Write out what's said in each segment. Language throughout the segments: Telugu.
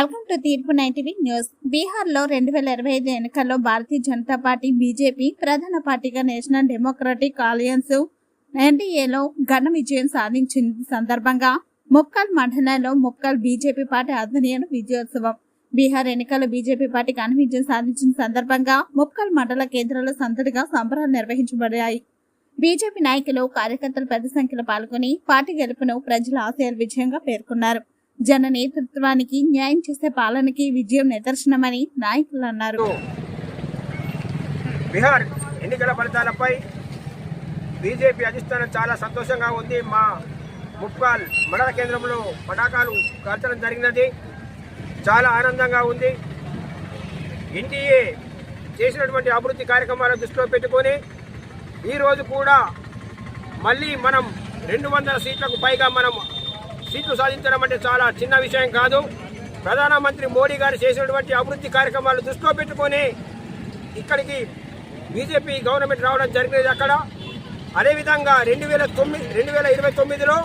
వెల్కమ్ టు తీర్పు నైన్టీవీ న్యూస్. బీహార్లో రెండు వేల ఇరవై ఐదు ఎన్నికల్లో భారతీయ జనతా పార్టీ బీజేపీ ప్రధాన పార్టీగా నేషనల్ డెమోక్రటిక్ అలయన్స్ ఎన్డీఏలో ఘన విజయం సాధించిన సందర్భంగా ముక్కల్ మండలంలో ముక్కల్ బీజేపీ పార్టీ ఆధ్వర్యంలో విజయోత్సవం. బీహార్ ఎన్నికల్లో బీజేపీ పార్టీ ఘన విజయం సాధించిన సందర్భంగా ముక్కల్ మండల కేంద్రంలో సందడిగా సంబరాలు నిర్వహించబడ్డాయి బీజేపీ నాయకులు కార్యకర్తలు పెద్ద సంఖ్యలో పాల్గొని పార్టీ గెలుపును ప్రజల ఆశయాల విజయంగా పేర్కొన్నారు. జన నేతృత్వానికి న్యాయం చేసే పాలనకి విజయం నిదర్శనమని నాయకులు అన్నారు. బీహార్ ఎన్నికల ఫలితాలపై బీజేపీ అధిష్టానం చాలా సంతోషంగా ఉంది. మా ముప్పాల్ మండల కేంద్రంలో పటాకాలు కాల్చడం జరిగినది. చాలా ఆనందంగా ఉంది. ఎన్డీఏ చేసినటువంటి అభివృద్ధి కార్యక్రమాలను దృష్టిలో పెట్టుకొని ఈరోజు కూడా మళ్ళీ మనం రెండు వందల సీట్లకు పైగా మనం సీట్లు సాధించడం అంటే చాలా చిన్న విషయం కాదు. ప్రధానమంత్రి మోడీ గారు చేసినటువంటి అభివృద్ధి కార్యక్రమాలు దృష్టిలో పెట్టుకొని ఇక్కడికి బీజేపీ గవర్నమెంట్ రావడం జరిగినది అక్కడ. అదేవిధంగా రెండు వేల తొమ్మిది రెండు వేల ఇరవై తొమ్మిదిలో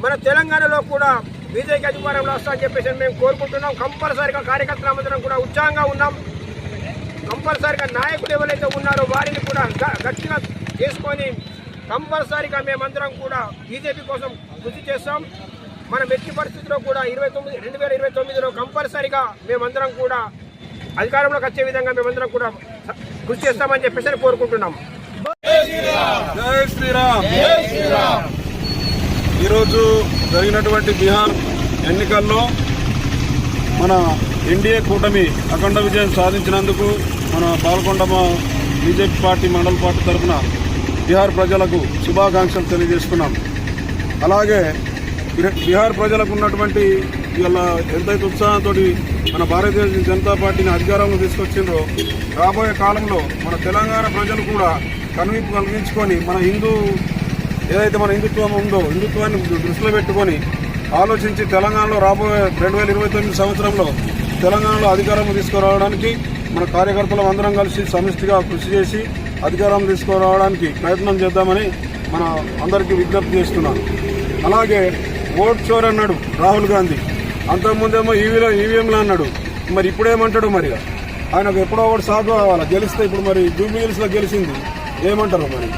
మన తెలంగాణలో కూడా బీజేపీ అధికారంలో వస్తా అని చెప్పేసి మేము కోరుకుంటున్నాం. కంపల్సరిగా కార్యకర్తలందరం కూడా ఉత్సాహంగా ఉన్నాం. కంపల్సరిగా నాయకులు ఎవరైతే ఉన్నారో వారిని కూడా గ- గట్టిగా చేసుకొని కంపల్సరిగా మేమందరం కూడా బీజేపీ కోసం కృషి చేస్తాం. మనం ఎట్టి పరిస్థితిలో కూడా ఇరవై తొమ్మిది రెండు వేల ఇరవై తొమ్మిదిలో కంపల్సరిగా మేమందరం కూడా అధికారంలోకి వచ్చే విధంగా మేమందరం కూడా కృషి చేస్తామని చెప్పేసి కోరుకుంటున్నాం జై శ్రీరామ్. ఈరోజు జరిగినటువంటి బీహార్ ఎన్నికల్లో మన ఎన్డీఏ కూటమి అఖండ విజయం సాధించినందుకు మన పాల్గొండమ బీజేపీ పార్టీ మండల పార్టీ తరఫున బీహార్ ప్రజలకు శుభాకాంక్షలు తెలియజేస్తున్నాం అలాగే బీహార్ ప్రజలకు ఉన్నటువంటి ఇవాళ ఎంతైతే ఉత్సాహంతో మన భారతీయ జనతా పార్టీని అధికారంలో తీసుకొచ్చిండ్రో రాబోయే కాలంలో మన తెలంగాణ ప్రజలు కూడా కనువిప్పు కలిగించుకొని మన హిందూ ఏదైతే మన హిందుత్వం ఉందో హిందుత్వాన్ని దృష్టిలో పెట్టుకొని ఆలోచించి తెలంగాణలో రాబోయే రెండు వేల ఇరవై తొమ్మిది సంవత్సరంలో తెలంగాణలో అధికారం తీసుకురావడానికి మన కార్యకర్తలు అందరం కలిసి సమిష్టిగా కృషి చేసి అధికారం తీసుకురావడానికి ప్రయత్నం చేద్దామని మన అందరికీ విజ్ఞప్తి చేస్తున్నాను. అలాగే ఓట్ చోర్ అన్నాడు రాహుల్ గాంధీ. అంతకుముందేమో ఈవీలో ఈవీఎంలు అన్నాడు. మరి ఇప్పుడేమంటాడు మరి? ఆయనకు ఎప్పుడో ఒకటి సాగు కావాలి? గెలిస్తే ఇప్పుడు మరి జూబ్లీహిల్స్లో గెలిచింది. ఏమంటారు మరి?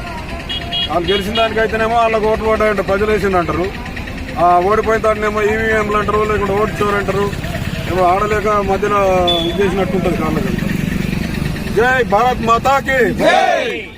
వాళ్ళు గెలిచిన దానికైతేనేమో వాళ్ళకి ఓట్లు పడ్డాయంట ప్రజలు వేసింది అంటారు. ఆ ఓడిపోయిన తాటనేమో ఈవీఎంలు అంటారు లేకుంటే ఓటు చోర్ అంటారు. ఏమో ఆడలేక మధ్యలో ఇది చేసినట్టు ఉంటుంది కాళ్ళకి జై భారత్ మాతాకి! జై!